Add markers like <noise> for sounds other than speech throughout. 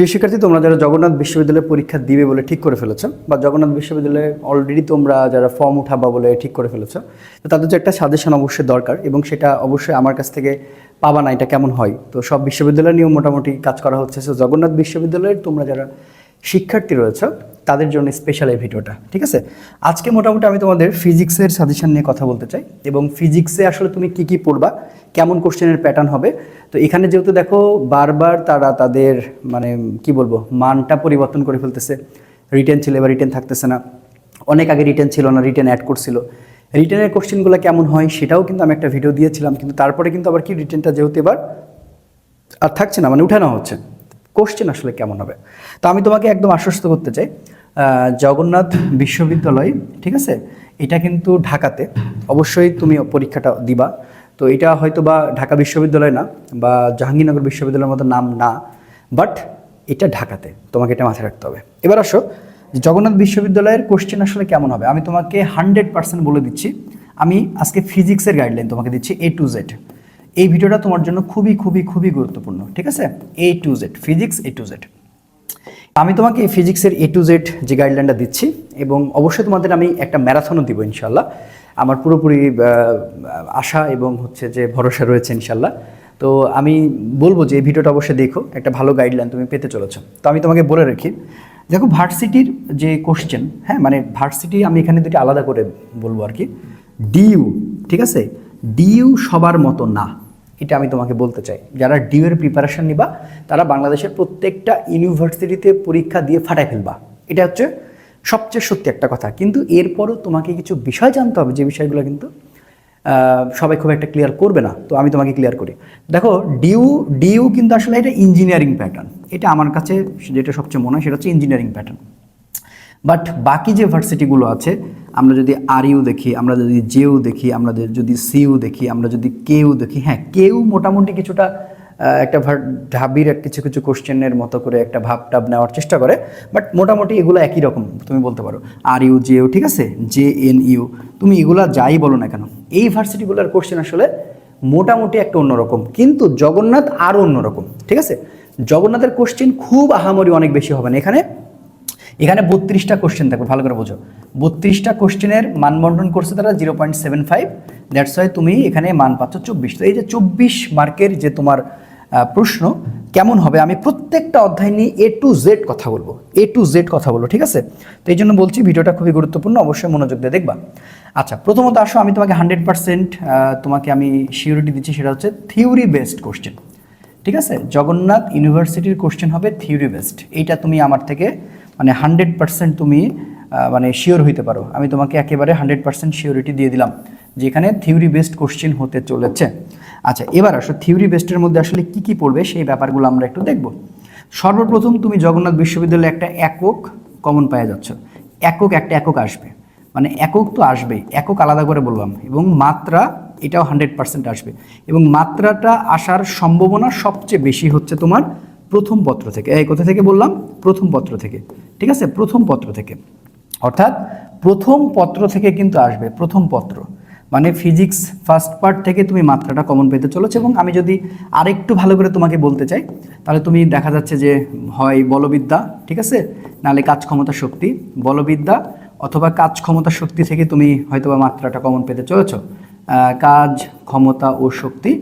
প্রিয় শিক্ষার্থী, তোমরা যারা জগন্নাথ বিশ্ববিদ্যালয়ে পরীক্ষা দিবে বলে ঠিক করে ফেলেছ, বা জগন্নাথ বিশ্ববিদ্যালয়ে অলরেডি তোমরা যারা ফর্ম উঠাবা বলে ঠিক করে ফেলেছো, তো তাদের যে একটা সাজেশন অবশ্যই দরকার এবং সেটা অবশ্যই আমার কাছ থেকে পাবা না, এটা কেমন হয়? তো সব বিশ্ববিদ্যালয় নিয়েও মোটামুটি কাজ করা হচ্ছে। সো জগন্নাথ বিশ্ববিদ্যালয়ের তোমরা যারা শিক্ষার্থী রয়েছে, তাদের জন্য স্পেশাল এই ভিডিওটা, ঠিক আছে? আজকে মোটামুটি আমি তোমাদের ফিজিক্সের সাজেশন নিয়ে কথা বলতে চাই, এবং ফিজিক্সে আসলে তুমি কি কি পড়বা, কেমন কোশ্চেনের প্যাটার্ন হবে, তো এখানে যেহেতু দেখো বারবার তারা তাদের মানে কি বলব, মানটা পরিবর্তন করে ফেলতেছে রিটেন ছিল এবার রিটেন থাকতেছে না, অনেক আগে রিটেন ছিল না রিটেন অ্যাড করছিল রিটেনের কোশ্চেনগুলো কেমন হয় সেটাও কিন্তু আমি একটা ভিডিও দিয়েছিলাম, কিন্তু তারপরে কিন্তু আবার কি রিটেনটা যেহেতু এবার আর থাকছে না মানে উঠানো হচ্ছে। কোশ্চেন আসলে কেমন হবে? তো আমি তোমাকে একদম আশ্বস্ত করতে চাই জগন্নাথ বিশ্ববিদ্যালয়, ঠিক আছে? এটা কিন্তু ঢাকাতে। অবশ্যই তুমি পরীক্ষাটা দিবা। তো এটা হয়তো বা ঢাকা বিশ্ববিদ্যালয় না বা জাহাঙ্গীরনগর বিশ্ববিদ্যালয়ের মতো নাম না বাট এটা ঢাকাতে। তোমাকে এটা মাথায় রাখতে হবে। এবার আসো, জগন্নাথ বিশ্ববিদ্যালয়ের কোশ্চেন আসলে কেমন হবে? আমি তোমাকে হান্ড্রেড পার্সেন্ট বলে দিচ্ছি। আমি আজকে ফিজিক্সের গাইডলাইন তোমাকে দিচ্ছি এ টু জেড এই ভিডিওটা তোমার জন্য খুবই খুবই খুবই গুরুত্বপূর্ণ, ঠিক আছে? A to Z physics A to Z আমি তোমাকে ফিজিক্সের এ টু জেড যে গাইডলাইনটা দিচ্ছি, এবং অবশ্যই তোমাদের আমি একটা ম্যারাথনও দিব ইনশাল্লাহ আমার পুরোপুরি আশা এবং হচ্ছে যে ভরসা রয়েছে ইনশাল্লাহ তো আমি বলব যে এই ভিডিওটা অবশ্যই দেখো, একটা ভালো গাইডলাইন তুমি পেতে চলেছো। তো আমি তোমাকে বলে রাখি, দেখো ভার্সিটির যে কোশ্চেন হ্যাঁ মানে ভার্সিটি আমি এখানে দুটি আলাদা করে বলব আর কি। ডিইউ ঠিক আছে? ডিইউ সবার মতো না। এটা আমি তোমাকে বলতে চাই। যারা ডিউ এর প্রিপারেশন নিবা, তারা বাংলাদেশের প্রত্যেকটা ইউনিভার্সিটিতে পরীক্ষা দিয়ে ফাটাই ফেলবা। এটা হচ্ছে সবচেয়ে সত্যি একটা কথা। কিন্তু এরপরও তোমাকে কিছু বিষয় জানতে হবে, যে বিষয়গুলো কিন্তু সবাই খুব একটা ক্লিয়ার করবে না। তো আমি তোমাকে ক্লিয়ার করি। দেখো ডিউ ডিউ কিন্তু আসলে এটা ইঞ্জিনিয়ারিং প্যাটার্ন এটা আমার কাছে যেটা সবচেয়ে মনে হয়, সেটা হচ্ছে ইঞ্জিনিয়ারিং প্যাটার্ন বাট বাকি যে ভার্সিটিগুলো আছে, আমরা যদি আর ইউ দেখি, আমরা যদি জেউ দেখি, আমরা যদি সিইউ দেখি, আমরা যদি কেউ দেখি হ্যাঁ কেউ মোটামুটি কিছুটা একটা ঢাবির কিছু কিছু কোশ্চেনের মতো করে একটা ভাব টাব নেওয়ার চেষ্টা করে। বাট মোটামুটি এগুলো একই রকম, তুমি বলতে পারো। আর ইউ জেউ ঠিক আছে? জে এন ইউ তুমি এগুলা যাই বলো না কেন। এই ভার্সিটিগুলোর কোশ্চেন আসলে মোটামুটি একটা অন্যরকম, কিন্তু জগন্নাথ আরও অন্যরকম, ঠিক আছে? জগন্নাথের কোশ্চেন খুব আহামরি অনেক বেশি হবে না। এখানে এখানে বত্রিশটা কোশ্চেন থাকবে, ভালো করে বোঝো। বত্রিশটা কোশ্চেনের মানবন্টন করছে তারা zero point seven five that's why তুমি এখানে মান পাচ্ছ চব্বিশ। তো এই যে চব্বিশ মার্কের যে তোমার প্রশ্ন, কেমন হবে? আমি প্রত্যেকটা অধ্যায় নিয়ে এ টু জেড কথা বলব এ টু জেড কথা বলব, ঠিক আছে? তো এই জন্য বলছি ভিডিওটা খুবই গুরুত্বপূর্ণ, অবশ্যই মনোযোগ দিয়ে দেখবা। আচ্ছা প্রথমত আসো, আমি তোমাকে হান্ড্রেড পার্সেন্ট তোমাকে আমি সিউরিটি দিচ্ছি, সেটা হচ্ছে থিওরি বেসড কোশ্চেন ঠিক আছে? জগন্নাথ ইউনিভার্সিটির কোশ্চেন হবে থিওরি বেসড এইটা তুমি আমার থেকে মানে হান্ড্রেড পার্সেন্ট তুমি মানে শিওর হইতে পারো। আমি তোমাকে একেবারে হান্ড্রেড পার্সেন্ট শিওরিটি দিয়ে দিলাম, যেখানে থিওরি বেসড কোশ্চেন হতে চলেছে। আচ্ছা এবার আসো, থিওরি বেসডের মধ্যে আসলে কি কি পড়বে সেই ব্যাপারগুলো আমরা একটু দেখব। সর্বপ্রথম তুমি জগন্নাথ বিশ্ববিদ্যালয়ে একটা একক কমন পাওয়া যাচ্ছ। একক একটা একক আসবে। মানে একক তো আসবেই একক আলাদা করে বললাম, এবং মাত্রা এটাও হান্ড্রেড পার্সেন্ট আসবে। এবং মাত্রাটা আসার সম্ভাবনা সবচেয়ে বেশি হচ্ছে তোমার প্রথম পত্র থেকে। এই কোথা থেকে বললাম? প্রথম পত্র থেকে। ঠিক আছে? প্রথম পত্র থেকে। অর্থাৎ প্রথম পত্র থেকে কিন্তু আসবে, প্রথম পত্র। মানে ফিজিক্স ফার্স্ট পার্ট থেকে তুমি মাত্রাটা কমন পেতে চলেছো এবং আমি যদি আরেকটু ভালো করে তোমাকে বলতে চাই, তাহলে তুমি দেখা যাচ্ছে যে হয় বলবিদ্যা, ঠিক আছে? নাহলে কাজ ক্ষমতা শক্তি, বলবিদ্যা অথবা কাজ ক্ষমতা শক্তি থেকে তুমি হয়তোবা মাত্রাটা কমন পেতে চলেছো। কাজ, ক্ষমতা ও শক্তি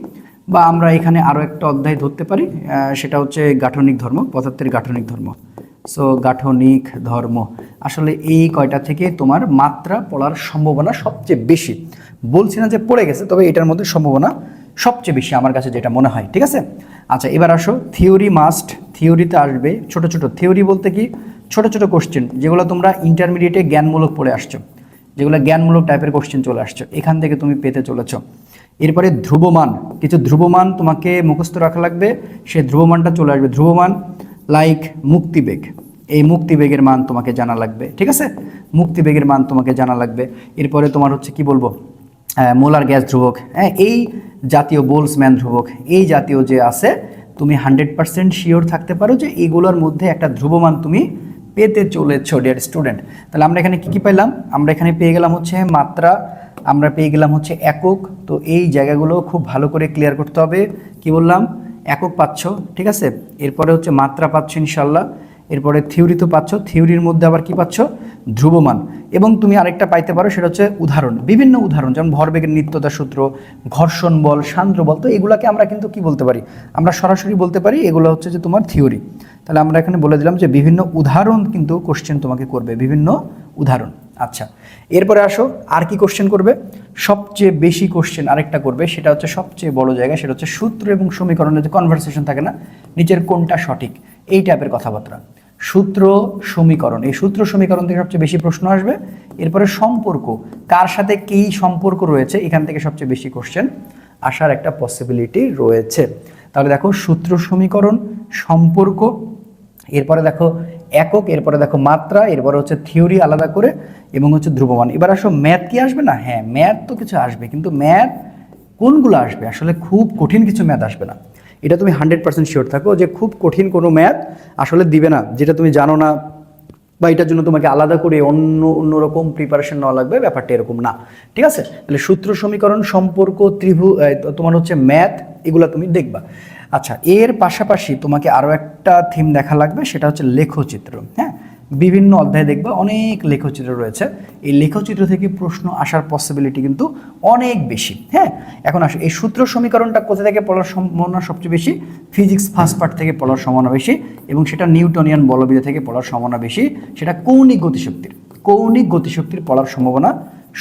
বা আমরা এখানে আরও একটা অধ্যায় ধরতে পারি সেটা হচ্ছে গাঠনিক ধর্ম, পদার্থের গাঠনিক ধর্ম। সো গাঠনিক ধর্ম। আসলে এই কয়টা থেকে তোমার মাত্রা পড়ার সম্ভাবনা সবচেয়ে বেশি। বলছি না যে পড়ে গেছে, তবে এটার মধ্যে সম্ভাবনা সবচেয়ে বেশি আমার কাছে যেটা মনে হয়, ঠিক আছে? আচ্ছা এবার আসো থিওরি মাস্ট থিওরিতে আসবে ছোট ছোট। থিওরি বলতে কি? ছোট ছোট কোশ্চেন যেগুলো তোমরা ইন্টারমিডিয়েটে জ্ঞানমূলক পড়ে আসছো, যেগুলো জ্ঞানমূলক টাইপের কোশ্চেন চলে আসছো, এখান থেকে তুমি পেতে চলেছ। এরপরে ধ্রুবমান, কিছু ধ্রুবমান তোমাকে মুখস্থ রাখা লাগবে সেই ধ্রুবমানটা চলে আসবে। ধ্রুবমান লাইক মুক্তিবেগ। এই মুক্তিবেগের মান তোমাকে জানা লাগবে, ঠিক আছে? মুক্তিবেগের মান তোমাকে জানা লাগবে। এরপরে তোমার হচ্ছে কি বলব? মোলার গ্যাস ধ্রুবক। হ্যাঁ এই জাতীয় বোলসম্যান ধ্রুবক, এই জাতীয় যে আছে, তুমি হান্ড্রেড পার্সেন্ট শিওর থাকতে পারো যে এইগুলোর মধ্যে একটা ধ্রুবমান তুমি পেতে চলেছ ডিয়ার স্টুডেন্ট তাহলে আমরা এখানে কি কি পেলাম আমরা এখানে পেয়ে গেলাম হচ্ছে মাত্রা আমরা পেয়ে গেলাম হচ্ছে একক। তো এই জায়গাগুলো খুব ভালো করে ক্লিয়ার করতে হবে। কি বললাম? একক পাচ্ছ, ঠিক আছে? এরপরে হচ্ছে মাত্রা পাচ্ছ ইনশাল্লাহ। এরপরে থিওরি তো পাচ্ছ। থিওরির মধ্যে আবার কি পাচ্ছ? ধ্রুবমান। এবং তুমি আরেকটা পাইতে পারো, সেটা হচ্ছে উদাহরণ। বিভিন্ন উদাহরণ, যেমন ভরবেগের নিত্যতা সূত্র, ঘর্ষণ বল, সান্দ্র বল। তো এগুলাকে আমরা কিন্তু কি বলতে পারি? আমরা সরাসরি বলতে পারি, এগুলো হচ্ছে যে তোমার থিওরি তাহলে আমরা এখানে বলে দিলাম যে বিভিন্ন উদাহরণ কিন্তু কোশ্চেন তোমাকে করবে, বিভিন্ন উদাহরণ। আচ্ছা এরপরে আসো, আর কি কোশ্চেন করবে? সবচেয়ে বেশি কোশ্চেন আরেকটা করবে, সেটা হচ্ছে সবচেয়ে বড় জায়গা, সেটা হচ্ছে সূত্র এবং সমীকরণের যে কনভারসেশন থাকে না, নিচের কোনটা সঠিক? এই টাইপের কথাবার্তা। সূত্র, সমীকরণ, এই সূত্র, সমীকরণ থেকে সবচেয়ে বেশি প্রশ্ন আসবে। এরপরে সম্পর্ক, কার সাথে কী সম্পর্ক রয়েছে, এখান থেকে সবচেয়ে বেশি কোশ্চেন আসার একটা পসিবিলিটি রয়েছে। তাহলে দেখো, সূত্র, সমীকরণ, সম্পর্ক, এরপরে দেখো একক, এরপরে দেখো মাত্রা, এরপরে হচ্ছে থিওরি আলাদা করে, এবং হচ্ছে ধ্রুবমান। এবার আসো ম্যাথ কি আসবে না? হ্যাঁ ম্যাথ তো কিছু আসবে, কিন্তু ম্যাথ কোনগুলো আসবে? আসলে খুব কঠিন কিছু ম্যাথ আসবে না। এটা তুমি হান্ড্রেড পার্সেন্ট শিওর থাকো যে খুব কঠিন কোনো ম্যাথ আসলে দিবে না, যেটা তুমি জানো না। বা এটার জন্য তোমাকে আলাদা করে অন্য অন্যরকম প্রিপারেশন নেওয়া লাগবে, ব্যাপারটা এরকম না। ঠিক আছে? তাহলে সূত্র সমীকরণ, সম্পর্ক ত্রিভু তোমার হচ্ছে ম্যাথ এগুলো তুমি দেখবা। আচ্ছা এর পাশাপাশি তোমাকে আরও একটা থিম দেখা লাগবে, সেটা হচ্ছে লেখচিত্র হ্যাঁ? বিভিন্ন অধ্যায়ে দেখবে, অনেক লেখচিত্র রয়েছে। এই লেখচিত্র থেকে প্রশ্ন আসার পসিবিলিটি কিন্তু অনেক বেশি হ্যাঁ? এখন আসো, এই সূত্র সমীকরণটা কোথা থেকে পড়ার সম্ভাবনা সবচেয়ে বেশি? ফিজিক্স ফার্স্ট পার্ট থেকে পড়ার সম্ভাবনা বেশি, এবং সেটা নিউটনিয়ান বলবিদ্যা থেকে পড়ার সম্ভাবনা বেশি, সেটা কৌণিক গতিশক্তির কৌণিক গতিশক্তির পড়ার সম্ভাবনা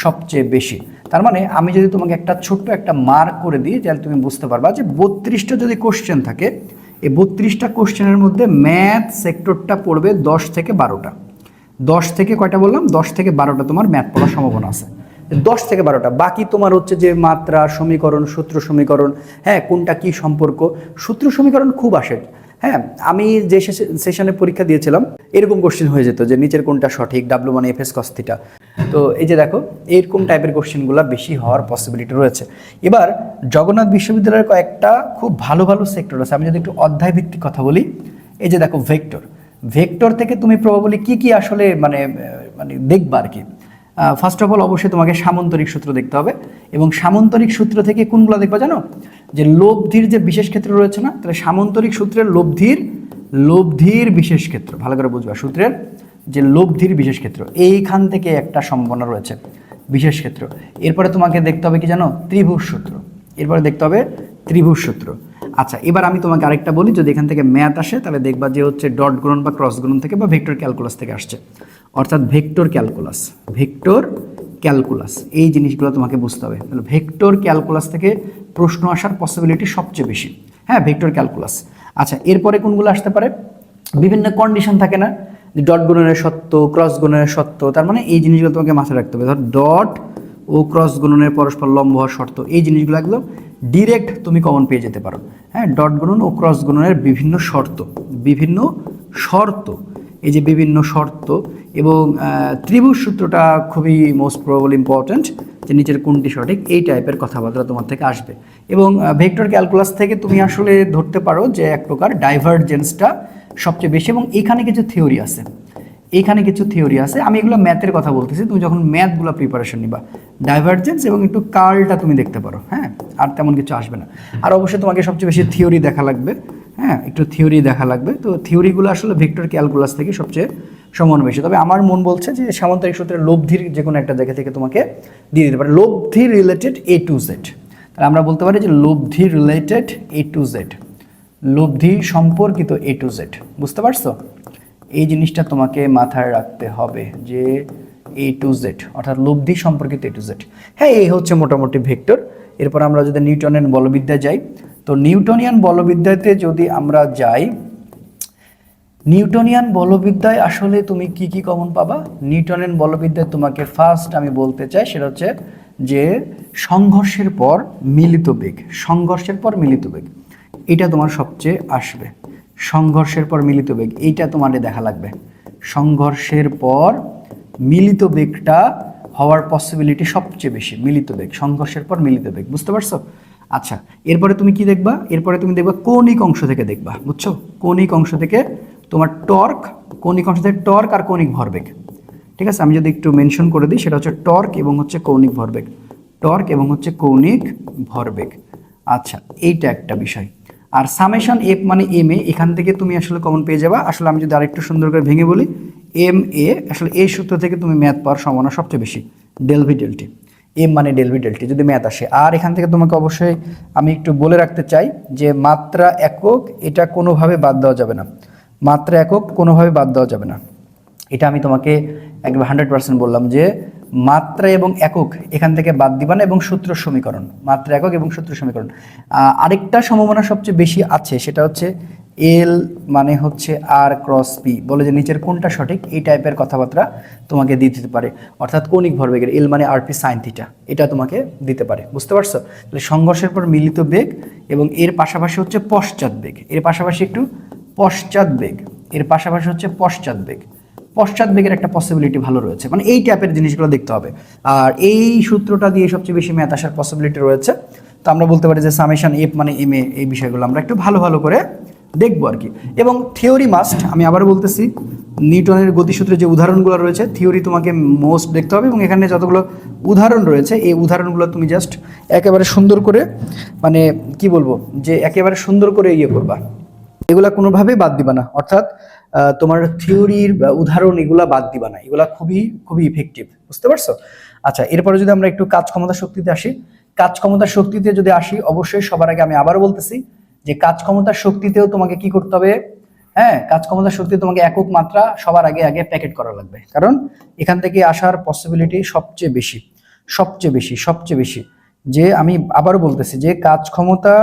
সবচেয়ে বেশি। তার মানে আমি যদি তোমাকে একটা ছোট্ট একটা মার্ক করে দিই, তাহলে তুমি বুঝতে পারবা যে বত্রিশটা যদি কোশ্চেন থাকে এই বত্রিশটা কোশ্চেনের মধ্যে ম্যাথ সেক্টরটা পড়বে দশ থেকে বারোটা। দশ থেকে কয়টা বললাম? দশ থেকে বারোটা তোমার ম্যাথ পড়ার সম্ভাবনা আছে। দশ থেকে বারোটা। বাকি তোমার হচ্ছে যে মাত্রা, সমীকরণ, সূত্র সমীকরণ হ্যাঁ কোনটা কি সম্পর্ক? সূত্র সমীকরণ খুব আসে। হ্যাঁ আমি যে সেশনে পরীক্ষা দিয়েছিলাম, এরকম কোশ্চেন হয়ে যেত যে নিচের কোনটা সঠিক ডাব্লু মানে এফ এস কস্থিটা তো এই যে দেখো, এরকম টাইপের কোশ্চেনগুলো বেশি হওয়ার পসিবিলিটি রয়েছে। এবার, জগন্নাথ বিশ্ববিদ্যালয়ের কয়েকটা খুব ভালো ভালো সেক্টর আছে। আমি যদি একটু অধ্যায় ভিত্তিক কথা বলি, এই যে দেখো ভেক্টর ভেক্টর থেকে তুমি প্রবাবলি কি কি আসলে মানে মানে দেখবা আর কি। ফার্স্ট অফ অল অবশ্যই তোমাকে সামন্তরিক সূত্র দেখতে হবে। এবং সামন্তরিক সূত্র থেকে কোনগুলো দেখবা জানো? যে লব্ধির যে বিশেষ ক্ষেত্র রয়েছে না, তাহলে সামন্তরিক সূত্রের লব্ধির লব্ধির বিশেষ ক্ষেত্র। ভালো করে বুঝবা সূত্রের, যে লব্ধির বিশেষ ক্ষেত্র। এইখান থেকে একটা সম্ভাবনা রয়েছে বিশেষ ক্ষেত্র। এরপরে তোমাকে দেখতে হবে কি জানো? ত্রিভুজ সূত্র। এরপরে দেখতে হবে ত্রিভুজ সূত্র। আচ্ছা এবার আমি তোমাকে আরেকটা বলি, যদি এখান থেকে ম্যাথ আসে, তাহলে দেখবা যে হচ্ছে ডট গুণন বা ক্রস গুণন থেকে বা ভেক্টর ক্যালকুলাস থেকে আসছে। অর্থাৎ ভেক্টর ক্যালকুলাস ভেক্টর ক্যালকুলাস। এই জিনিসগুলো তোমাকে বুঝতে হবে। তাহলে ভেক্টর ক্যালকুলাস থেকে প্রশ্ন আসার পসিবিলিটি সবচেয়ে বেশি। হ্যাঁ ভেক্টর ক্যালকুলাস। আচ্ছা এরপরে কোনগুলো আসতে পারে? বিভিন্ন কন্ডিশন থাকে না? ডট গুণনের সত্য ক্রস গুণনের সত্য, তার মানে এই জিনিসগুলো তোমাকে মাথায় রাখতে হবে। ধর ডট ও ক্রস গুণনের পরস্পর লম্ব হওয়ার শর্ত, এই জিনিসগুলো একদম ডিরেক্ট তুমি কমন পেয়ে যেতে পারো। হ্যাঁ ডট গুণন ও ক্রস গুণনের বিভিন্ন শর্ত বিভিন্ন শর্ত। এই যে বিভিন্ন শর্ত এবং ত্রিভুজ সূত্রটা খুবই মোস্ট প্রবল ইম্পর্ট্যান্ট যে নিচের কোনটি সঠিক এই টাইপের কথাবার্তা তোমার থেকে আসবে। এবং ভেক্টর ক্যালকুলাস থেকে তুমি আসলে ধরতে পারো যে এক প্রকার ডাইভারজেন্সটা সবচেয়ে বেশি এবং এখানে কিছু থিওরি আছে। এখানে কিছু থিওরি আছে। আমি এগুলো ম্যাথের কথা বলতেছি। তুমি যখন ম্যাথগুলো প্রিপারেশন নিবা ডাইভারজেন্স এবং একটু কার্লটা তুমি দেখতে পারো হ্যাঁ? আর তেমন কিছু আসবে না। আর অবশ্যই তোমাকে সবচেয়ে বেশি থিওরি দেখা লাগবে। হ্যাঁ একটু থিওরি দেখা লাগবে। তো থিওরিগুলো আসলে ভেক্টর ক্যালকুলাস থেকে সবচেয়ে সমান বেশি। তবে আমার মন বলছে যে সামান্তরিক সূত্রের লব্ধির যে কোনো একটা জায়গা থেকে তোমাকে দিয়ে দিতে পারে। লব্ধি রিলেটেড এ টু জেড তাহলে আমরা বলতে পারি যে লব্ধি রিলেটেড এ টু জেড লব্ধি সম্পর্কিত এ টু জেড বুঝতে পারছ? এই জিনিসটা তোমাকে মাথায় রাখতে হবে যে এ টু জেড অর্থাৎ লব্ধি সম্পর্কিত এ টু জেড হ্যাঁ এই হচ্ছে মোটামুটি ভেক্টর এরপর আমরা যদি নিউটনের বলবিদ্যা যাই, তো নিউটনিয়ান বলবিদ্যাতে যদি আমরা যাই, নিউটনিয়ান বলবিদ্যায় আসলে তুমি কি কি কমন পাবা? নিউটনিয়ান বলবিদ্যায় তোমাকে ফার্স্ট আমি বলতে চাই, সেটা হচ্ছে যে সংঘর্ষের পর মিলিত বেগ, সংঘর্ষের পর মিলিত বেগ, এটা তোমার সবচেয়ে আসবে। সংঘর্ষের পর মিলিত বেগ, এইটা তোমার দেখা লাগবে। সংঘর্ষের পর মিলিত বেগটা হওয়ার পসিবিলিটি সবচেয়ে বেশি, মিলিত বেগ, সংঘর্ষের পর মিলিত বেগ, বুঝতে পারছ? আচ্ছা এরপরে তুমি কি দেখবা? এরপরে তুমি দেখবা কৌণিক অংশ থেকে দেখবা, বুঝছ? কৌণিক অংশ থেকে তোমার টর্ক, কৌণিক অংশ থেকে টর্ক আর কৌণিক ভরবেগ ঠিক আছে? আমি যদি একটু মেনশন করে দিই, সেটা হচ্ছে টর্ক এবং হচ্ছে কৌণিক ভরবেগ টর্ক এবং হচ্ছে কৌণিক ভরবেগ আচ্ছা এইটা একটা বিষয়। আর সামেশন এফ মানে এম এ এখান থেকে তুমি আসলে কমন পেয়ে যাবা। আসলে আমি যদি আরেকটু সুন্দর করে ভেঙে বলি এম এ, আসলে এই সূত্র থেকে তুমি ম্যাথ পাওয়ার সম্ভাবনা সবচেয়ে বেশি ডেলভি ডেলটি এম মানে ডেলভি ডেলটি যদি ম্যাথ আসে। আর এখান থেকে তোমাকে অবশ্যই আমি একটু বলে রাখতে চাই যে মাত্রা একক এটা কোনোভাবে বাদ দেওয়া যাবে না। মাত্রা একক কোনোভাবে বাদ দেওয়া যাবে না। এটা আমি তোমাকে একবার হান্ড্রেড পার্সেন্ট বললাম যে মাত্রা এবং একক এখান থেকে বাদ দিবা না এবং সূত্র সমীকরণ, মাত্রা একক এবং সূত্র সমীকরণ। আরেকটা সম্ভাবনা সবচেয়ে বেশি আছে, সেটা হচ্ছে এল মানে হচ্ছে আর ক্রস পি। বলে যে নিচের কোনটা সঠিক? এই টাইপের কথাবার্তা তোমাকে দিয়ে দিতে পারে। অর্থাৎ কৌণিক ভরবেগের এল মানে আর পি সাইন থিটা। এটা তোমাকে দিতে পারে। বুঝতে পারছ? তাহলে সংঘর্ষের পর মিলিত বেগ এবং এর পাশাপাশি হচ্ছে পশ্চাৎ বেগ। এর পাশাপাশি একটু পশ্চাৎ বেগ। এর পাশাপাশি হচ্ছে পশ্চাৎ বেগ। পশ্চাৎ বেগের একটা পসিবিলিটি ভালো রয়েছে। মানে এই টাইপের জিনিসগুলো দেখতে হবে। আর এই সূত্রটা দিয়ে সবচেয়ে বেশি ম্যাথ আসার পসিবিলিটি রয়েছে। তো আমরা বলতে পারি যে সামেশন এফ মানে এম এ এই বিষয়গুলো আমরা একটু ভালো ভালো করে দেখব আর কি। এবং থিওরি মাস্ট আমি আবার বলতেছি, নিউটনের গতিসূত্রে যে উদাহরণগুলো রয়েছে থিওরি তোমাকে মোস্ট দেখতে হবে এবং এখানে যতগুলো উদাহরণ রয়েছে, এই উদাহরণগুলো তুমি জাস্ট একেবারে সুন্দর করে মানে কি বলব, যে একেবারে সুন্দর করে ইয়ে করবা। এগুলা কোনোভাবেই বাদ দিবা না। অর্থাৎ তোমার থিওরির উদাহরণ এগুলা বাদ দিবা না। এগুলা খুবই খুবই ইফেক্টিভ বুঝতে পারছ? আচ্ছা এরপরে যদি আমরা একটু কাজ ক্ষমতা শক্তিতে আসি, কাজ ক্ষমতা শক্তিতে যদি আসি, অবশ্যই সবার আগে আমি আবারও বলতেছি যে কাজ ক্ষমতার শক্তিতেও তোমাকে কি করতে হবে? হ্যাঁ কাজ ক্ষমতার শক্তি তোমাকে একক মাত্রা সবার আগে আগে প্যাকেট করা লাগবে। কারণ এখান থেকে আসার পসিবিলিটি সবচেয়ে বেশি সবচেয়ে বেশি সবচেয়ে বেশি। যে আমি আবারও বলতেছি যে কাজ ক্ষমতা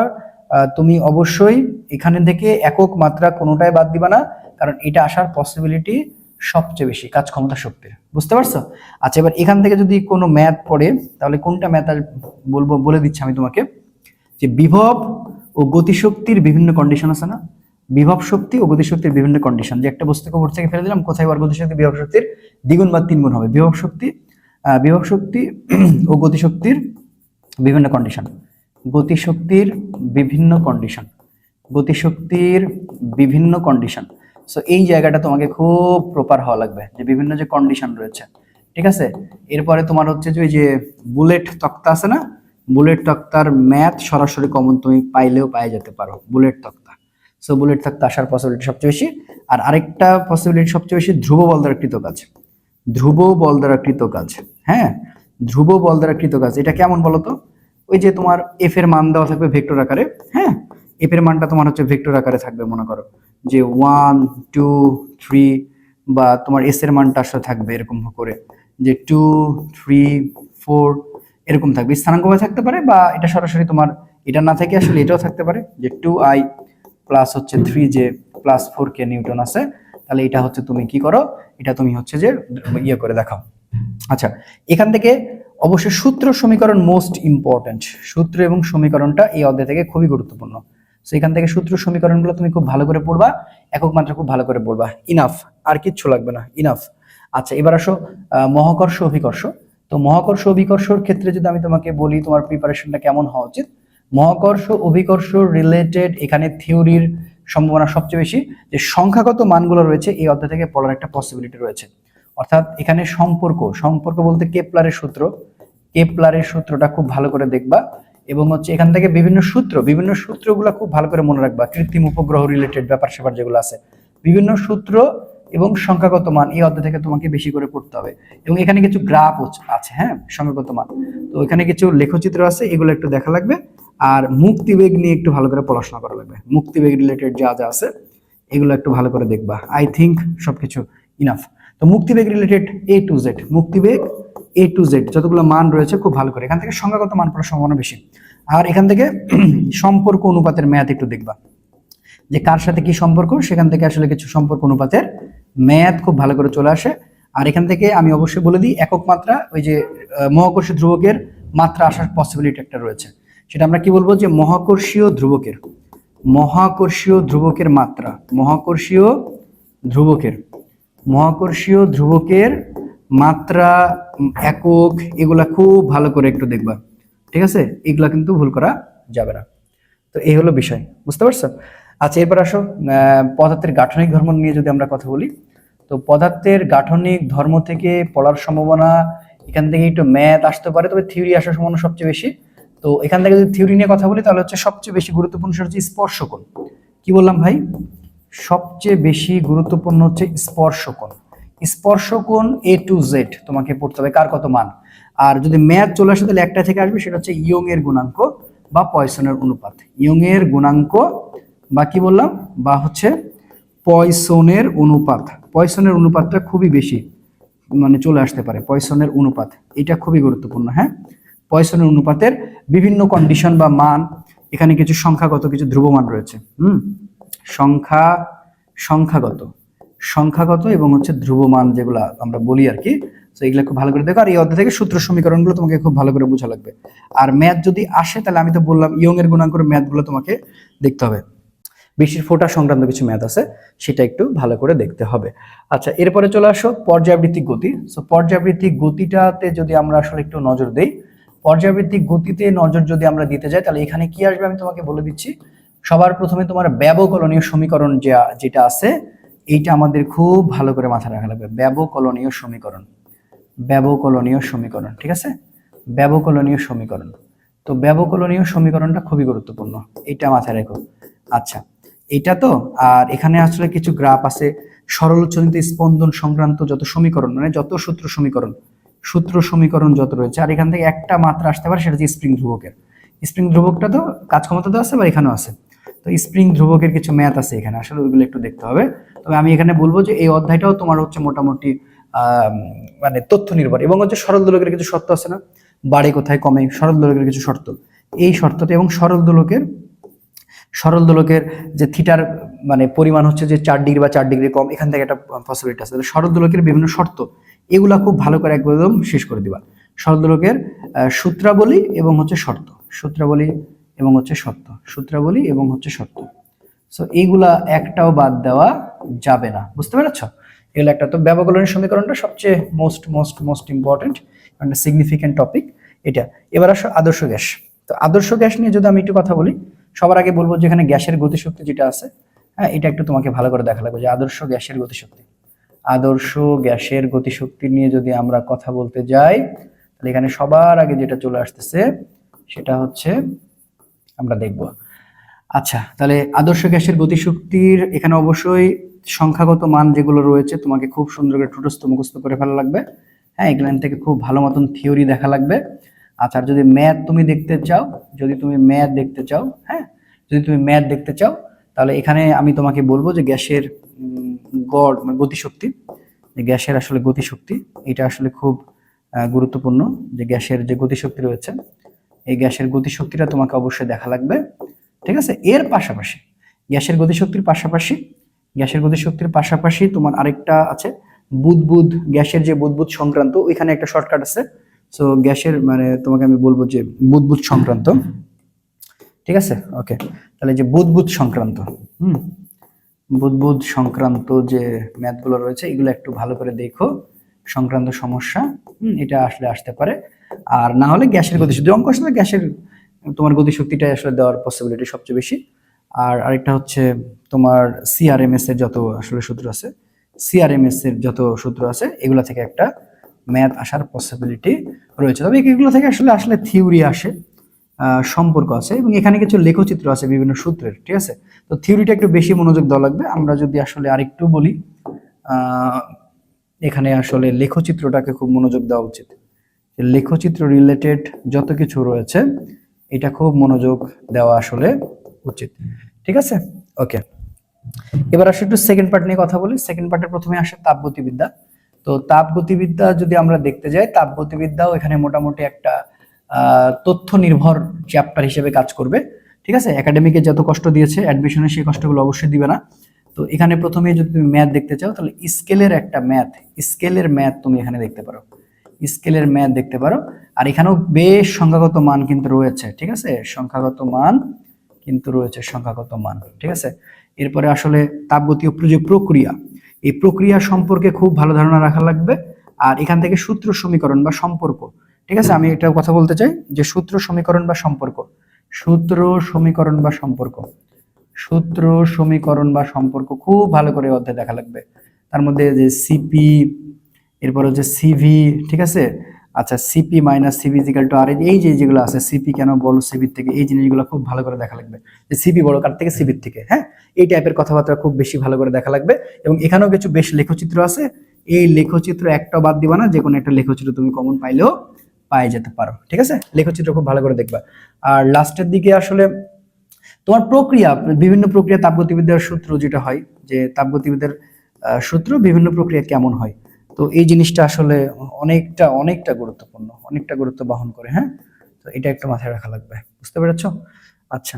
তুমি অবশ্যই এখানে থেকে একক মাত্রা কোনোটাই বাদ দিবা না, কারণ এটা আসার পসিবিলিটি সবচেয়ে বেশি কাজ ক্ষমতা শক্তির। বুঝতে পারছ? আচ্ছা এবার এখান থেকে যদি কোনো ম্যাথ পড়ে, তাহলে কোনটা ম্যাথ আর বলব, বলে দিচ্ছি আমি তোমাকে। যে বিভব ও গতিশক্তির বিভিন্ন কন্ডিশন আছে না? বিভব শক্তি ও গতিশক্তির বিভিন্ন কন্ডিশন যে একটা বস্তুকে উপর থেকে ফেলে দিলাম, কোথায় বার গতিশক্তি, বিভব শক্তির দ্বিগুণ বা তিনগুণ হবে। বিভব শক্তি বিভব শক্তি <clears throat> ও গতিশক্তির বিভিন্ন কন্ডিশন গতিশক্তির বিভিন্ন কন্ডিশন গতিশক্তির বিভিন্ন কন্ডিশন সো এই জায়গাটা তোমাকে খুব প্রপার হওয়া লাগবে, যে বিভিন্ন যে কন্ডিশন রয়েছে। ঠিক আছে? এরপরে তোমার হচ্ছে যে ওই যে বুলেট তক্তা আছে না? বুলেট তক্তার ম্যাথ সরাসরি কমন তুমি পাইলেও পাই যেতে পারো বুলেট তক্তা সো বুলেট তক্তা আসার পসিবিলিটি সবচেয়ে বেশি। আর আরেকটা পসিবিলিটি সবচেয়ে বেশি, ধ্রুব বল দ্বারা কৃত কাজ। ধ্রুব বল দ্বারা কৃত কাজ হ্যাঁ? ধ্রুব বল দ্বারা কৃত কাজ, এটা কেমন বলো তো? ওই যে তোমার এফ এর মান দেওয়া থাকবে ভেক্টর আকারে হ্যাঁ? এফ এর মানটা তোমার হচ্ছে ভেক্টর আকারে থাকবে, মনে করো। যে ওয়ান টু থ্রি বা তোমার এস এর মানটা আসলে থাকবে এরকম করে। যে টু থ্রি ফোর এরকম থাকবে। স্থানাঙ্কভাবে থাকতে পারে বা এটা সরাসরি তোমার, এটা না থেকে আসলে এটাও থাকতে পারে যে টু আই প্লাস হচ্ছে থ্রি যে প্লাস ফোর কে নিউটন আছে। তাহলে এটা হচ্ছে তুমি কি করো? এটা তুমি হচ্ছে যে ইয়ে করে দেখাও। আচ্ছা এখান থেকে অবশ্যই সূত্র সমীকরণ মোস্ট ইম্পর্ট্যান্ট সূত্র এবং সমীকরণটা এই অধ্যায় থেকে খুবই গুরুত্বপূর্ণ। তো এখান থেকে সূত্র সমীকরণগুলো তুমি খুব ভালো করে পড়বা, একক মাত্রা খুব ভালো করে পড়বা। ইনাফ আর কিচ্ছু লাগবে না। ইনাফ আচ্ছা এবার আসো মহাকর্ষ, অভিকর্ষ। তো মহাকর্ষ অভিকর্ষর ক্ষেত্রে যদি আমি তোমাকে বলি, তোমার প্রিপারেশনটা কেমন হওয়া উচিত? মহাকর্ষ অভিকর্ষ রিলেটেড এখানে থিওরির সম্ভাবনা সবচেয়ে বেশি যে সংখ্যাগত মানগুলো রয়েছে এই অধ্যায় থেকে পড়ার একটা পসিবিলিটি রয়েছে। অর্থাৎ এখানে সম্পর্ক সম্পর্ক বলতে কেপলারের সূত্র। কেপলারের সূত্রটা খুব ভালো করে দেখবা এবং হচ্ছে এখান থেকে বিভিন্ন সূত্র, বিভিন্ন সূত্রগুলো খুব ভালো করে মনে রাখবা। কৃত্রিম উপগ্রহ রিলেটেড ব্যাপার স্যাপার যেগুলো আছে। বিভিন্ন সূত্র এবং সংখ্যাগত মান এই অধ্যায় থেকে তোমাকে বেশি করে পড়তে হবে। এবং এখানে কিছু গ্রাফ আছে হ্যাঁ? সংখ্যাগত মান। তো এখানে কিছু লেখচিত্র আছে, এগুলো একটু দেখা লাগবে। আর মুক্তিবেগ নিয়ে একটু ভালো করে পড়াশোনা করা লাগবে। মুক্তিবেগ রিলেটেড যা যা আছে, এগুলো একটু ভালো করে দেখবা। আই থিঙ্ক সবকিছু ইনাফ তো মুক্তিবেগ রিলেটেড এ টু জেড মুক্তিবেগ এ টু জেড যতগুলো মান রয়েছে খুব ভালো করে। এখান থেকে সংখ্যাগত মান পড়ার সম্ভাবনা বেশি। আর এখান থেকে <clears throat> সম্পর্ক অনুপাতের ম্যাথ একটু দেখবা। যে কার সাথে কি সম্পর্ক, সেখান থেকে আসলে কিছু সম্পর্ক অনুপাতের ম্যাথ খুব ভালো করে চলে আসে। আর এখান থেকে আমি অবশ্যই বলে দিই, একক মাত্রা, ওই যে মহাকর্ষীয় ধ্রুবকের মাত্রা আসার পসিবিলিটি একটা রয়েছে। সেটা আমরা কি বলব যে, মহাকর্ষীয় ধ্রুবকের। মহাকর্ষীয় ধ্রুবকের মাত্রা, মহাকর্ষীয় ধ্রুবকের। মহাকর্ষীয় ধ্রুবকের মাত্রা একক, এগুলা খুব ভালো করে একটু দেখবা। ঠিক আছে? এগুলা কিন্তু ভুল করা যাবে না। তো এই হলো বিষয়। বুঝতে পারছ? আচ্ছা এরপর আসো পদার্থের গাঠনিক ধর্ম নিয়ে যদি আমরা কথা বলি, তো পদার্থের গাঠনিক ধর্ম থেকে পড়ার সম্ভাবনা এখান থেকে একটু ম্যাথ আসতে পারে, তবে থিওরি আসার সম্ভাবনা সবচেয়ে বেশি। তো এখান থেকে যদি থিওরি নিয়ে কথা বলি, তাহলে হচ্ছে সবচেয়ে বেশি গুরুত্বপূর্ণ হচ্ছে স্পর্শকোণ। কি বললাম ভাই? সবচেয়ে বেশি গুরুত্বপূর্ণ হচ্ছে স্পর্শকোণ। স্পর্শকোণ এ টু জেড তোমাকে পড়তে হবে, কার কত মান? আর যদি ম্যাথ চলে আসে, তাহলে একটা থেকে আসবে, সেটা হচ্ছে ইয়ং এর গুণাঙ্ক বা পয়সনের অনুপাত। ইয়ং এর গুণাঙ্ক বা কি বললাম? বা হচ্ছে পয়সনের অনুপাত। পয়সনের অনুপাতটা খুবই বেশি মানে চলে আসতে পারে, পয়সনের অনুপাত। এটা খুবই গুরুত্বপূর্ণ হ্যাঁ? পয়সনের অনুপাতের বিভিন্ন কন্ডিশন বা মান, এখানে কিছু সংখ্যাগত, কিছু ধ্রুবমান রয়েছে, হুম? সংখ্যা, সংখ্যাগত। সংখ্যাগত এবং হচ্ছে ধ্রুবমান যেগুলো আমরা বলি আর কি তো এগুলো খুব ভালো করে দেখো। আর এই অধ্যায় থেকে সূত্র সমীকরণগুলো তোমাকে খুব ভালো করে বোঝা লাগবে। আর ম্যাথ যদি আসে, তাহলে আমি তো বললাম ইয়ং এর গুণাঙ্কের ম্যাথগুলো তোমাকে দেখতে হবে। বৃষ্টির ফোঁটা সংক্রান্ত কিছু ম্যাথ আছে, সেটা একটু ভালো করে দেখতে হবে। আচ্ছা এরপরে চলে আসো পর্যাবৃত্তিক গতি। সো পর্যাবৃত্তিক গতিটাতে যদি আমরা আসলে একটু নজর দেই, পর্যাবৃত্তিক গতিতে নজর যদি আমরা দিতে যাই, তাহলে এখানে কি আসবে আমি তোমাকে বলে দিচ্ছি। সবার প্রথমে তোমার ব্যবকলনীয় সমীকরণ যে, যেটা আছে, এইটা আমাদের খুব ভালো করে মাথায় রাখা লাগবে। ব্যবকলনীয় সমীকরণ। ব্যবকলনীয় সমীকরণ, ঠিক আছে? ব্যবকলনীয় সমীকরণ। তো ব্যবকলনীয় সমীকরণটা খুবই গুরুত্বপূর্ণ, এটা মাথায় রেখো। আচ্ছা এটা তো, আর এখানে আসলে কিছু গ্রাফ আছে। সরল স্পন্দন সংক্রান্ত যত সমীকরণ মানে যত সূত্র সমীকরণ সূত্র সমীকরণ যত রয়েছে, আর এখান থেকে একটা মাত্রা আসতে পারে, সেটা হচ্ছে স্প্রিং ধ্রুবকের। স্প্রিং ধ্রুবকটা তো কাজ ক্ষমতা তো আছে বা এখানেও আছে। তো স্প্রিং ধ্রুবকের কিছু ম্যাথ আছে এখানে, আসলে ওইগুলো একটু দেখতে হবে। তবে আমি এখানে বলব যে এই অধ্যায়টাও তোমার হচ্ছে মোটামুটি মানে তথ্য নির্ভর, এবং হচ্ছে সরল দোলকের কিছু শর্ত আছে না? বাড়ে কোথায়, কমে সরল দোলকের কিছু শর্ত। এই শর্তটা এবং সরল দোলকের সরল দোলকের যে থিটার মানে পরিমাণ হচ্ছে যে চার ডিগ্রি বা চার ডিগ্রি কম, এখান থেকে একটা পসিবিলিটি আছে। তাহলে সরল দোলকের বিভিন্ন শর্ত, এগুলা খুব ভালো করে একদম শেষ করে দিবা। সরল দোলকের সূত্রাবলী এবং হচ্ছে শর্ত। সূত্রাবলী এবং হচ্ছে শর্ত। সূত্রাবলী এবং হচ্ছে শর্ত। সো এইগুলা একটাও বাদ দেওয়া যাবে না। বুঝতে পেরেছ? এগুলো একটা তো ব্যবকলনের সমীকরণটা সবচেয়ে মোস্ট মোস্ট মোস্ট ইম্পর্টেন্ট একটা সিগনিফিক্যান্ট টপিক এটা। এবার আসো আদর্শ গ্যাস। তো আদর্শ গ্যাস নিয়ে যদি আমি একটু কথা বলি সবার আগে বলব যে এখানে গ্যাসের গতিশক্তি যেটা আছে হ্যাঁ এটা একটু তোমাকে ভালো করে দেখা লাগবে যে আদর্শ গ্যাসের গতিশক্তি। আদর্শ গ্যাসের গতিশক্তি নিয়ে যদি আমরা কথা বলতে যাই, তাহলে এখানে সবার আগে যেটা চলে আসতেছে, সেটা হচ্ছে আমরা দেখব। আচ্ছা তাহলে আদর্শ গ্যাসের গতিশক্তির এখানে অবশ্যই সংখ্যাগত মান যেগুলো রয়েছে তোমাকে খুব সুন্দর করে ঠুটস্থ মুখস্থ করে ফেলা লাগবে। হ্যাঁ এগুলান থেকে খুব ভালো মতন থিওরি দেখা লাগবে। আচ্ছা যদি ম্যাথ তুমি দেখতে চাও, যদি তুমি ম্যাথ দেখতে চাও হ্যাঁ যদি তুমি ম্যাথ দেখতে চাও, তাহলে এখানে আমি তোমাকে বলব যে গ্যাসের গড় মানে গতিশক্তি, যে গ্যাসের আসলে গতিশক্তি, এটা আসলে খুব গুরুত্বপূর্ণ, যে গ্যাসের যে গতিশক্তি রয়েছে, এই গ্যাসের গতিশক্তিটা তোমাকে অবশ্যই দেখা লাগবে, ঠিক আছে? এর পাশাপাশি, গ্যাসের গতিশক্তির পাশাপাশি, গ্যাসের গতিশক্তির পাশাপাশি তোমার আরেকটা আছে, বুদবুদ, গ্যাসের যে বুদবুদ সংক্রান্ত, ওইখানে একটা শর্টকাট আছে সো গ্যাসের মানে তোমাকে আমি বলব যে বুদবুদ সংক্রান্ত। ঠিক আছে? ওকে তাহলে যে বুদবুদ সংক্রান্ত, হুম? বুদবুদ সংক্রান্ত যে ম্যাথগুলো রয়েছে, এগুলো একটু ভালো করে দেখো। সংক্রান্ত সমস্যা এটা আসলে আসতে পারে। আর না হলে গ্যাসের গতিশক্তি অঙ্ক আসলে গ্যাসের, তোমার গতিশক্তিটাই আসলে দেওয়ার পসিবিলিটি সবচেয়ে বেশি। আর আরেকটা হচ্ছে তোমার সিআরএমএস এর যত আসলে সূত্র আছে সিআরএমএস এর যত সূত্র আছে, এগুলো থেকে একটা ম্যাথ আসার পসিবিলিটি রয়েছে। তবে এগুলো থেকে আসলে আসলে থিওরি আসে সম্পর্ক আছে এবং এখানে কিছু লেখচিত্র আছে বিভিন্ন সূত্রের, ঠিক আছে? তো থিওরিটা একটু বেশি মনোযোগ দেওয়া লাগবে। আমরা যদি আসলে আরেকটু বলি এখানে আসলে লেখচিত্রটাকে খুব মনোযোগ দেওয়া উচিত। লেখচিত্র রিলেটেড যত কিছু রয়েছে, এটা খুব মনোযোগ দেওয়া আসলে উচিত। ঠিক আছে? ওকে এবার আসলে একটু সেকেন্ড পার্ট নিয়ে কথা বলি। সেকেন্ড পার্টের প্রথমে আসে তাপগতিবিদ্যা। তো তাপগতিবিদ্যা যদি আমরা দেখতে যাই তাপগতিবিদ্যাও এখানে মোটামুটি একটা তথ্য নির্ভর চ্যাপ্টার হিসেবে কাজ করবে। ঠিক আছে? একাডেমিকে যত কষ্ট দিয়েছে অ্যাডমিশনে সেই কষ্টগুলো অবশ্যই দিবে না। তো এখানে প্রথমে যদি তুমি ম্যাথ দেখতে চাও, তাহলে স্কেলের একটা ম্যাথ স্কেলের ম্যাথ তুমি এখানে দেখতে পারো। স্কেলের ম্যাথ দেখতে পারো। আর এখানেও বেশ সংখ্যাগত মান কিন্তু রয়েছে, ঠিক আছে? সংখ্যাগত মান কিন্তু রয়েছে, সংখ্যাগত মান, ঠিক আছে? এরপরে আসলে তাপগতীয় যে প্রক্রিয়া। এই প্রক্রিয়া সম্পর্কে খুব ভালো ধারণা রাখা লাগবে। আর এখান থেকে সূত্র সমীকরণ বা সম্পর্ক, ঠিক আছে? আমি এটা কথা বলতে চাই যে সূত্র সমীকরণ বা সম্পর্ক। সূত্র সমীকরণ বা সম্পর্ক। সূত্র সমীকরণ বা সম্পর্ক খুব ভালো করে অধ্যায় দেখা লাগবে। তার মধ্যে যে সিপি এরপর হচ্ছে সিভি ঠিক আছে? আচ্ছা CP minus CP equal to R এই যে যেগুলো আছে সিপি কেন বড় সিবির থেকে, এই জিনিসগুলো খুব ভালো করে দেখা লাগবে। যে সিপি বড় কার থেকে সিবির থেকে হ্যাঁ? এই টাইপের কথাবার্তা খুব বেশি ভালো করে দেখা লাগবে। এবং এখানেও কিছু বেশ লেখচিত্র আছে। এই লেখচিত্র একটা বাদ দিবা না যে কোনো একটা লেখচিত্র তুমি কমন পাইলেও পাই যেতে পারো, ঠিক আছে? লেখচিত্র খুব ভালো করে দেখবা। আর লাস্টের দিকে আসলে, তোমার প্রক্রিয়া, বিভিন্ন প্রক্রিয়া তাপগতিবিদ্যার সূত্র যেটা হয়, যে তাপগতিবিদ্যার সূত্র বিভিন্ন প্রক্রিয়া কেমন হয়। তো এই জিনিসটা আসলে অনেকটা অনেকটা গুরুত্বপূর্ণ, অনেকটা গুরুত্ব বহন করে হ্যাঁ? তো এটা একটু মাথায় রাখা লাগবে, বুঝতে পেরেছ? আচ্ছা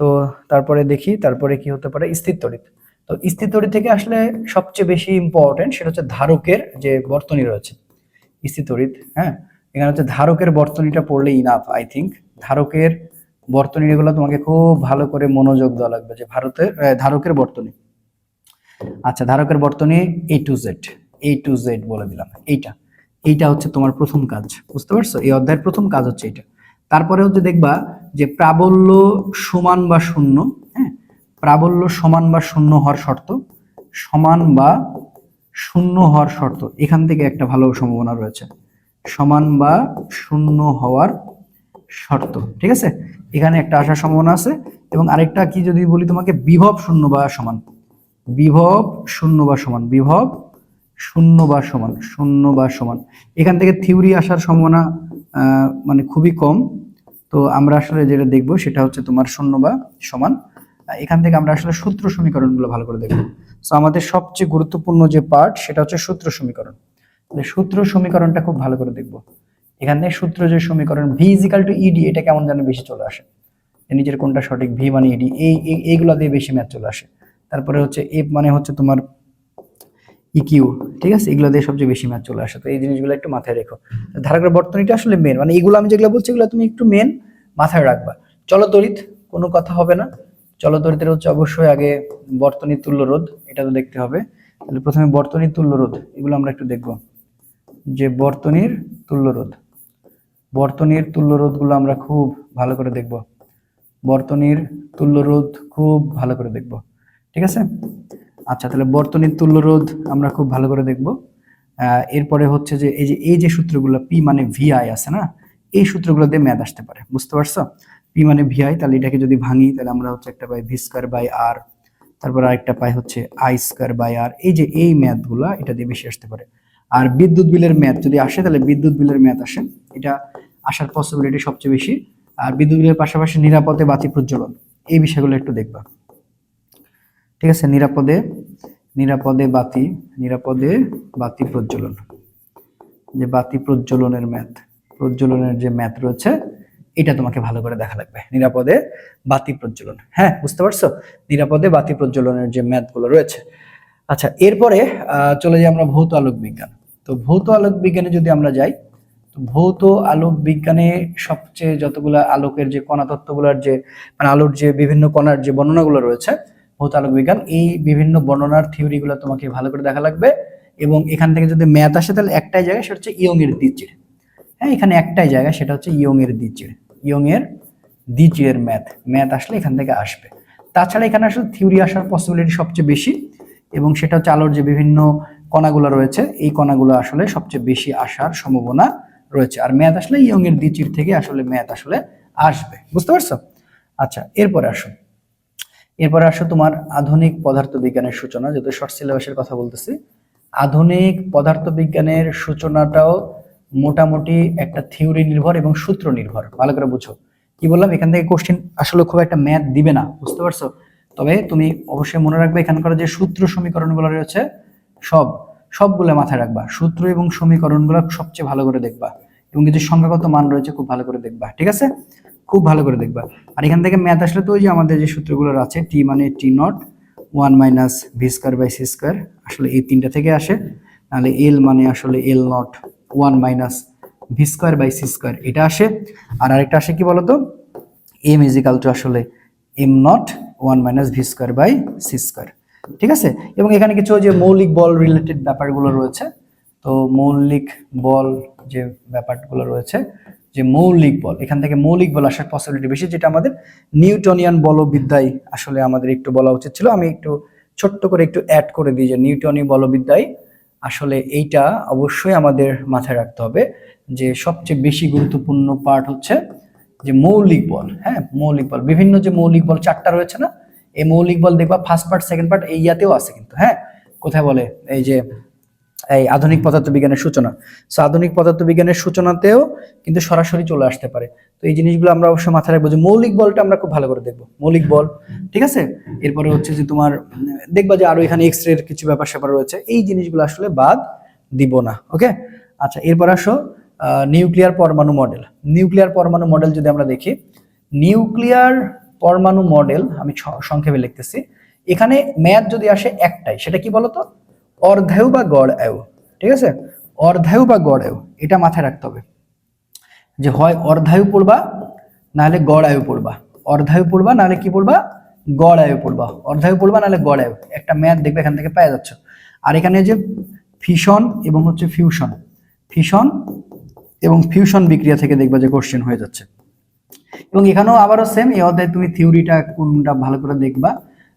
তো তারপরে দেখি, তারপরে কি হতে পারে? স্থির তো স্থির থেকে আসলে সবচেয়ে বেশি ইম্পর্টেন্ট সেটা হচ্ছে ধারকের যে বর্তনী রয়েছে। স্থির হ্যাঁ? এখানে হচ্ছে ধারকের বর্তনীটা পড়লে ইনাফ আই থিঙ্ক ধারকের বর্তনী এগুলো তোমাকে খুব ভালো করে মনোযোগ দেওয়া লাগবে যে ভারতের ধারকের বর্তনী। আচ্ছা ধারকের বর্তনী A to Z A to Z বলে দিলাম। এইটা। এইটা হচ্ছে তোমার প্রথম কাজ, বুঝতে পারছ? এই অধ্যায়ের প্রথম কাজ হচ্ছে এটা তারপরে হচ্ছে দেখবা যে প্রাবল্য সমান বা শূন্য হ্যাঁ? প্রাবল্য সমান বা শূন্য হওয়ার শর্ত, সমান বা শূন্য হওয়ার শর্ত। এখান থেকে একটা ভালো সম্ভাবনা রয়েছে। সমান বা শূন্য হওয়ার শর্ত, ঠিক আছে? এখানে একটা আসার সম্ভাবনা আছে এবং আরেকটা কি যদি বলি তোমাকে, বিভব শূন্য বা সমান। বিভব শূন্য বা সমান। বিভব শূন্য বা সমান, শূন্য বা সমান। এখান থেকে থিওরি আসার সম্ভাবনা মানে খুবই কম। তো আমরা আসলে যেটা দেখব সেটা হচ্ছে তোমার শূন্য বা সমান। এখান থেকে আমরা আসলে সূত্র সমীকরণগুলো ভালো করে দেখব। তো আমাদের সবচেয়ে গুরুত্বপূর্ণ যে পার্ট সেটা হচ্ছে সূত্র সমীকরণ। সূত্র সমীকরণটা খুব ভালো করে দেখব। এখান থেকে সূত্র যে সমীকরণ ভি ইজিক্যাল টু ইডি এটা কেমন যেন বেশি চলে আসে। নিজের কোনটা সঠিক ভি মানে ইডি এই, এই- এইগুলো দিয়ে বেশি ম্যাথ চলে আসে। তারপরে হচ্ছে এফ মানে হচ্ছে তোমার ইকিউ ঠিক আছে? এগুলো দিয়ে সবচেয়ে বেশি ম্যাথ চলে আসে। তো এই জিনিসগুলো একটু মাথায় রেখো। ধারকের বর্তনীটা আসলে মেন মানে এগুলো আমি যেগুলো বলছি এগুলো তুমি একটু মেন মাথায় রাখবা। চলো কোনো কথা হবে না। চলো তড়িতের হচ্ছে অবশ্যই আগে বর্তনীর তুল্য রোধ, এটা তো দেখতে হবে। তাহলে প্রথমে বর্তনীর তুল্য রোধ, এগুলো আমরা একটু দেখব। যে বর্তনীর তুল্য রোধ। বর্তনীর তুল্য রোধগুলো আমরা খুব ভালো করে দেখব। বর্তনীর তুল্য রোধ খুব ভালো করে দেখব। ঠিক আছে? আচ্ছা তাহলে বর্তনীর তুল্য রোধ আমরা খুব ভালো করে দেখব। এরপরে হচ্ছে যে এই যে এই যে সূত্রগুলো পি মানে ভিআই আছে না, এই সূত্রগুলো দিয়ে ম্যাথ আসতে পারে, বুঝতে পারছ? পি মানে ভিআই তাহলে এটাকে যদি ভাঙি, তাহলে আমরা হচ্ছে একটা পাই ভি স্কোয়ার বাই আর তারপর আরেকটা পাই হচ্ছে আই স্কোয়ার বাই আর এই যে এই ম্যাথগুলা এটা দিয়ে বেশি আসতে পারে। আর বিদ্যুৎ বিলের ম্যাথ যদি আসে, তাহলে বিদ্যুৎ বিলের ম্যাথ আসে, এটা আসার পসিবিলিটি সবচেয়ে বেশি। আর বিদ্যুৎ বিলের পাশাপাশি নিরাপদে বাতি প্রজ্বলন এই বিষয়গুলো একটু দেখবা। ঠিক আছে? নিরাপদে নিরাপদে বাতি নিরাপদে বাতি প্রজ্বলন। যে বাতি প্রজ্বলনের ম্যাথ, প্রজ্বলনের যে ম্যাথ রয়েছে, এটা তোমাকে ভালো করে দেখা লাগবে। নিরাপদে বাতি প্রজ্বলন। হ্যাঁ বুঝতে পারছ? নিরাপদে বাতি প্রজ্বলনের যে ম্যাথগুলো রয়েছে। আচ্ছা এরপরে চলে যাই আমরা ভৌত আলোক বিজ্ঞান। তো ভৌত আলোক বিজ্ঞানে যদি আমরা যাই ভৌত আলোক বিজ্ঞানে সবচেয়ে যতগুলো আলোকের যে কণা তত্ত্বগুলোর যে মানে আলোর যে বিভিন্ন কণার যে বর্ণনাগুলো রয়েছে ভৌত আলোক বিজ্ঞান, এই বিভিন্ন বর্ণনার থিওরিগুলো তোমাকে ভালো করে দেখা লাগবে। এবং এখান থেকে যদি ম্যাথ আসে, তাহলে একটাই জায়গা, সেটা হচ্ছে ইয়ং এর দ্বিচির। হ্যাঁ এখানে একটাই জায়গা, সেটা হচ্ছে ইয়ং এর দ্বিচির। ইয়ং এর দ্বিচিরের ম্যাথ ম্যাথ আসলে এখান থেকে আসবে। তাছাড়া এখানে আসলে থিওরি আসার পসিবিলিটি সবচেয়ে বেশি, এবং সেটা হচ্ছে আলোর যে বিভিন্ন কণাগুলো রয়েছে, এই কণাগুলো আসলে সবচেয়ে বেশি আসার সম্ভাবনা রয়েছে। আর ম্যাথ আসলে ইয়ং এর দ্বিচির থেকে আসলে ম্যাথ আসলে আসবে। বুঝতে পারছ? আচ্ছা এরপরে আসো এরপরে আসো তোমার আধুনিক পদার্থ বিজ্ঞানের সূচনা, যেহেতু শর্ট সিলেবাসের কথা বলতেছি। আধুনিক পদার্থ বিজ্ঞানের সূচনাটাও মোটামুটি একটা থিওরি নির্ভর এবং সূত্র নির্ভর। ভালো করে বুঝো। কি বললাম? এখান থেকে কোশ্চেন আসলে খুব একটা ম্যাথ দিবে না, বুঝতে পারছ? তবে তুমি অবশ্যই মনে রাখবে এখানকার যে সূত্র সমীকরণগুলো রয়েছে, সব, সবগুলো মাথায় রাখবা। সূত্র এবং সমীকরণগুলো সবচেয়ে ভালো করে দেখবা। এবং কিছু সংখ্যাগত মান রয়েছে, খুব ভালো করে দেখবা। ঠিক আছে? খুব ভালো করে দেখবা। আর এখান থেকে ম্যাথ আসলে তো ওই যে আমাদের যে সূত্রগুলো আছে টি মানে T naught one minus V square by C square আসলে এই তিনটা থেকে আসে। নাহলে এল মানে আসলে L naught one minus V square by C square এটা আসে। আর আরেকটা আসে কি বলতো? এম ইজিক্যাল টু আসলে M naught one minus V square by C square ঠিক আছে? এবং এখানে কিছু যে মৌলিক বল রিলেটেড ব্যাপারগুলো রয়েছে। তো মৌলিক বল যে ব্যাপারগুলো রয়েছে যে মৌলিক বল, এখান থেকে মৌলিক বল আসার পসিবিলিটি বেশি, যেটা আমাদের নিউটনিয়ান বলবিদ্যায় আসলে আমাদের একটু বলা উচিত ছিল। আমি একটু ছোট্ট করে একটু অ্যাড করে দিই যে নিউটনীয় বলবিদ্যায় আসলে এইটা অবশ্যই আমাদের মাথায় রাখতে হবে যে সবচেয়ে বেশি গুরুত্বপূর্ণ পার্ট হচ্ছে যে মৌলিক বল হ্যাঁ? মৌলিক বল, বিভিন্ন যে মৌলিক বল, চারটা রয়েছে না? এই মৌলিক বল দেখবা ফার্স্ট পার্ট সেকেন্ড পার্ট এই ইয়াতেও আছে কিন্তু হ্যাঁ? কোথায় বলে? এই যে এই আধুনিক পদার্থবিজ্ঞানের সূচনা। সো আধুনিক পদার্থবিজ্ঞানের সূচনাতেও কিন্তু সরাসরি চলে আসতে পারে। তো এই জিনিসগুলো আমরা অবশ্যই মাথায় রাখব যে মৌলিক বলটা আমরা খুব ভালো করে দেখব। মৌলিক বল, ঠিক আছে? এরপরে হচ্ছে যে তোমার, দেখবা যে আরও এখানে এক্স রের কিছু ব্যাপার স্যাপার রয়েছে। এই জিনিসগুলো আসলে বাদ দিব না, ওকে? আচ্ছা এরপর আসো নিউক্লিয়ার পরমাণু মডেল। নিউক্লিয়ার পরমাণু মডেল যদি আমরা দেখি, নিউক্লিয়ার পরমাণু মডেল, আমি সংক্ষেপে লিখতেছি, এখানে ম্যাথ যদি আসে একটাই, সেটা কি বলতো? অর্ধায়ু বা গড় আয়ু ঠিক আছে? অর্ধায়ু বা গড় আয়ু এটা মাথায় রাখতে হবে। যে হয় অর্ধায়ু পড়বা নাহলে গড় আয়ু পড়বা অর্ধায়ু পড়বা নাহলে কি পড়বা গড় আয়ু পড়বা অর্ধায়ু পড়বা নাহলে গড় আয়ু একটা ম্যাথ দেখবে এখান থেকে পেয়ে যাচ্ছে। আর এখানে যে ফিশন এবং হচ্ছে ফিউশন ফিশন এবং ফিউশন বিক্রিয়া থেকে দেখবা যে কোশ্চেন হয়ে যাচ্ছে। এবং এখানেও আবারও সেম এই অধ্যায়ে তুমি থিওরিটা কোনটা ভালো করে দেখবা।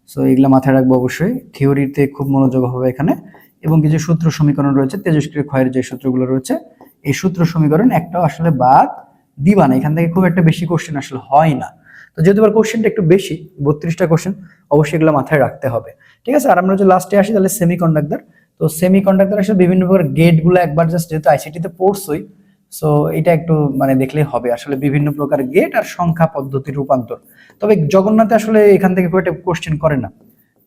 সো এগুলো মাথায় রাখব অবশ্যই। থিওরিতে খুব মনোযোগ হবে এখানে। এবং কিছু সূত্র সমীকরণ রয়েছে তেজস্ক্রিয় ক্ষয়ের যে সূত্রগুলো রয়েছে, এই সূত্র সমীকরণ একটা আসলে বাদ দিবা না। এখান থেকে খুব একটা বেশি কোশ্চেন আসলে হয় না। তো যেহেতু এবার কোশ্চেনটা একটু বেশি, বত্রিশটা কোশ্চেন অবশ্যই এগুলো মাথায় রাখতে হবে। ঠিক আছে? আর আমরা যদি লাস্টে আসি, তাহলে সেমি কন্ডাক্টর তো সেমি কন্ডাক্টর আসলে বিভিন্ন প্রকার গেটগুলো একবার জাস্ট যেহেতু আইসিটিতে পড়ছই সো এটা একটু মানে দেখলেই হবে। আসলে বিভিন্ন প্রকার গেট আর সংখ্যা পদ্ধতির রূপান্তর। তবে জগন্নাথে আসলে এখান থেকে খুব একটা কোশ্চেন করে না।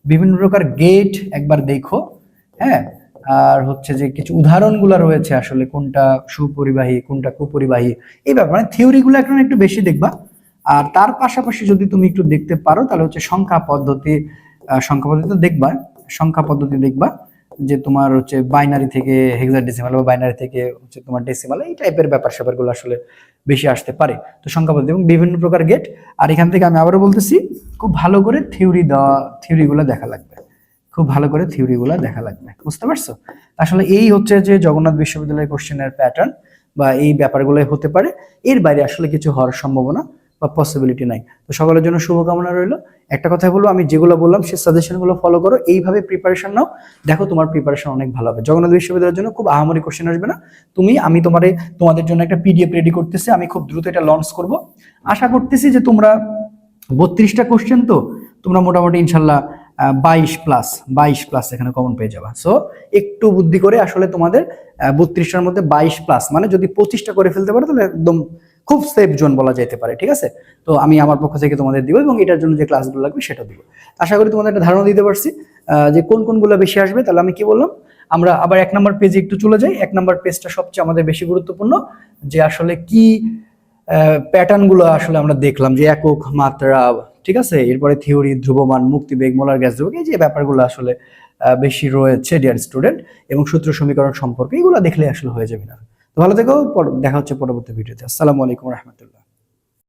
বিভিন্ন প্রকার গেট একবার দেখো হ্যাঁ? আর হচ্ছে যে কিছু উদাহরণগুলো রয়েছে আসলে, কোনটা সুপরিবাহী, কোনটা কুপরিবাহী। এই ব্যাপার মানে থিওরিগুলো এখন একটু বেশি দেখবা। আর তার পাশাপাশি যদি তুমি একটু দেখতে পারো, তাহলে হচ্ছে সংখ্যা পদ্ধতি সংখ্যা পদ্ধতি দেখবা, সংখ্যা পদ্ধতি দেখবা। যে তোমার হচ্ছে বাইনারি থেকে হেক্সাডেসিমাল বা বাইনারি থেকে হচ্ছে তোমার ডেসিমাল এই টাইপের ব্যাপার স্যাপারগুলো আসলে বেশি আসতে পারে। তো সংখ্যা এবং বিভিন্ন প্রকার গেট আর এখান থেকে আমি আবারও বলতেছি, খুব ভালো করে থিওরি দেওয়া থিওরিগুলো দেখা লাগবে। খুব ভালো করে থিওরিগুলো দেখা লাগবে। বুঝতে পারছ? আসলে এই হচ্ছে যে জগন্নাথ বিশ্ববিদ্যালয়ের কোশ্চেনের প্যাটার্ন বা এই ব্যাপারগুলোই হতে পারে। এর বাইরে আসলে কিছু হওয়ার সম্ভাবনা বা পসিবিলিটি নাই। তো সকলের জন্য শুভকামনা রইল। একটা কথা বলব, আমি যেগুলো বললাম সেই সাজেশনগুলো ফলো করো। এইভাবে প্রিপারেশন নাও। দেখো তোমার প্রিপারেশন অনেক ভালো হবে। জগন্নাথ বিশ্ববিদ্যালয়ের জন্য খুব আহামরি কোশ্চেন আসবে না। তুমি, আমি তোমার, তোমাদের জন্য একটা পিডিএফ রেডি করতেছি। আমি খুব দ্রুত এটা লঞ্চ করব। আশা করতেছি যে তোমরা বত্রিশটা কোশ্চেন তো, তোমরা মোটামুটি ইনশাল্লাহ বাইশ প্লাস বাইশ প্লাস এখানে কমন পেয়ে যাবা। সো একটু বুদ্ধি করে আসলে তোমাদের বত্রিশটার মধ্যে বাইশ প্লাস মানে যদি পঁচিশটা করে ফেলতে পারো তাহলে একদম খুব সেফ জোন বলা যেতে পারে, ঠিক আছে? তো আমি আমার পক্ষ থেকে তোমাদের দিব এবং এটার জন্য যে ক্লাসগুলো লাগবে সেটা দিব। আশা করি তোমাদের একটা ধারণা দিতে পারছি। যে কোন কোনগুলো বেশি আসবে, তাহলে আমি কি বললাম? আমরা আবার এক নম্বর পেজে একটু চলে যাই। এক নম্বর পেজটা সবচেয়ে আমাদের বেশি গুরুত্বপূর্ণ, যে আসলে কি প্যাটার্নগুলো আসলে আমরা দেখলাম, যে একক, মাত্রা, ঠিক আছে? এরপরে থিওরি ধ্রুবমান মুক্তিবেগ মোলার গ্যাস ধ্রুবক, এই যে ব্যাপারগুলো আসলে বেশি রয়েছে ডিয়ার স্টুডেন্ট এবং সূত্র সমীকরণ সম্পর্কে, এগুলো দেখলে আসলে হয়ে যাবে না। ভালো থেকো দেখা হচ্ছে পরবর্তী ভিডিওতে। আসসালামু আলাইকুম রহমতুল্লাহ।